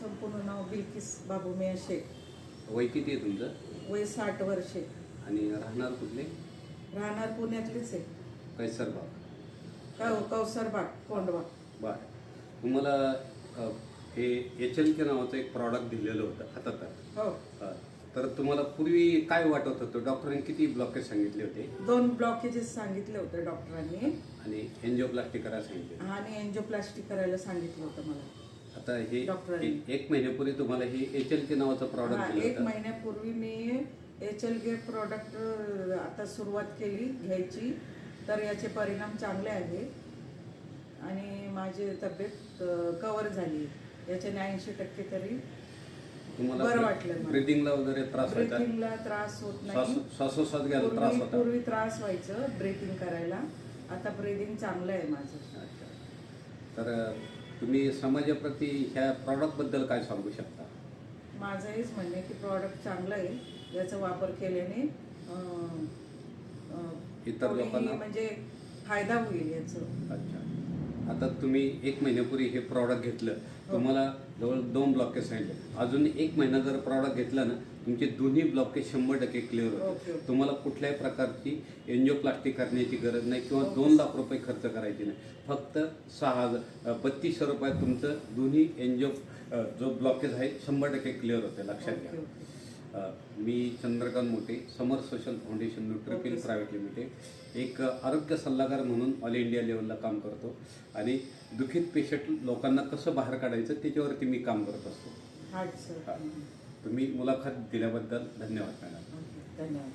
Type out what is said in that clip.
संपूर्ण नाव बिल्किस बाबू मिया शेख वय किती आहे तुमचं? वय साठ वर्षे. आणि राहणार कुठले? राहणार पुण्यातलीच आहे. कैसर बाग. कौ कौसरबाग कोंडवा बर. तुम्हाला अ, हे एच एल के नावाचं एक प्रॉडक्ट दिलेलं होतं हातात हो. अ, तर तुम्हाला पूर्वी काय वाटत होतं? डॉक्टरांनी किती ब्लॉकेज सांगितले होते? दोन ब्लॉकेजेस सांगितले होते डॉक्टरांनी आणि एन्जिओप्लास्टी करायला सांगितले. आणि एन्जिओप्लास्टी करायला सांगितलं होतं मला. आता हे डॉक्टरांनी. एक- एक महिन्यापूर्वी तुम्हाला हे एच एल के नावाचं हा, प्रॉडक्ट दिलं एक होतं. महिन्यापूर्वी मी एच एल गे प्रोडक्ट आता सुरुवात केली घ्यायची. तर याचे परिणाम चांगले आहे. आणि माझी तब्येत कव्हर झाली. याच्याने ऐंशी टक्के तरी तुम्हाला बरं वाटलं मला. ब्रिदिंगला वगैरे त्रास व्हायचा? ब्रेथिंगला त्रास होत श्वास नाही श्वासोश्वास घ्यायला त्रास पूर्वी होता? पूर्वी त्रास व्हायचं ब्रेथिंग करायला. आता ब्रेथिंग चांगलं आहे माझं. अच्छा. तर अ, तुम्ही समाजाप्रती ह्या प्रॉडक्टबद्दल काय सांगू शकता? माझं हेच म्हणणे की प्रॉडक्ट चांगलं आहे याचा वापर केल्याने इतर लोकांना- म्हणजे फायदा होईल याचं. अच्छा. आता तुम्ही एक महिन्यापूर्वी हे प्रॉडक्ट घेतलं. तुम्हाला जवळ दोन ब्लॉकेज सांगितले अजून एक महिना जर प्रॉडक्ट घेतला ना तुमचे दोन्ही ब्लॉकेज शंभर टक्के क्लिअर होते. तुम्हाला कुठल्याही प्रकारची एन्जिओप्लास्टी करण्याची गरज नाही किंवा. दोन लाख रुपये खर्च करायचे नाही फक्त सहा हजार बत्तीसशे रुपयात तुमचं दोन्ही एन्जिओ जो ब्लॉकेज आहे शंभर टक्के क्लिअर होते लक्षात घ्या मी Chandrakant Mothe Samar social foundation Nutripil. Private limited एक आरोग्य सल्लागार म्हणून ऑल इंडिया लेवलला काम करतो. आणि दुखीत पेशंट लोकांना कसं बाहेर काढायचं त्याच्यावरती मी काम करत असतो. तुम्ही मुलाखत दिल्याबद्दल धन्यवाद मॅडम. धन्यवाद.